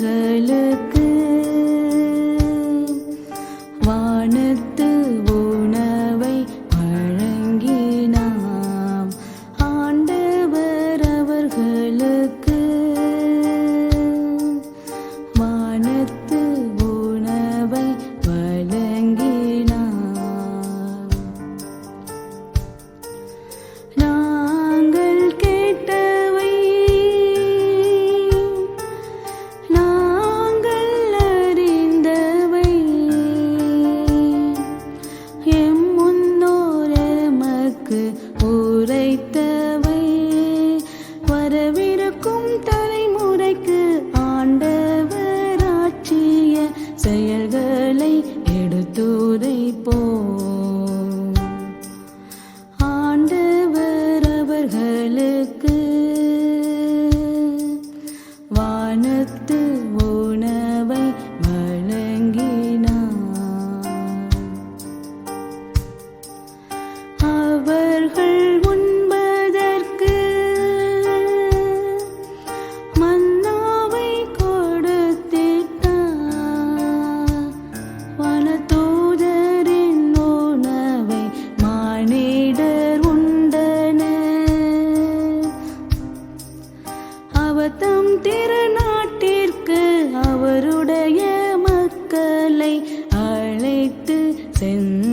அவர்களுக்கு உரைத்தவை. வரவிருக்கும் தலைமுறைக்கு ஆண்டவராட்சிய செயல்களை எடுத்துரைப்போம். ஆண்டவர் அவர்களுக்கு வானத்து ஓ திருநாட்டிற்கு அவருடைய மக்களை அழைத்து சென்று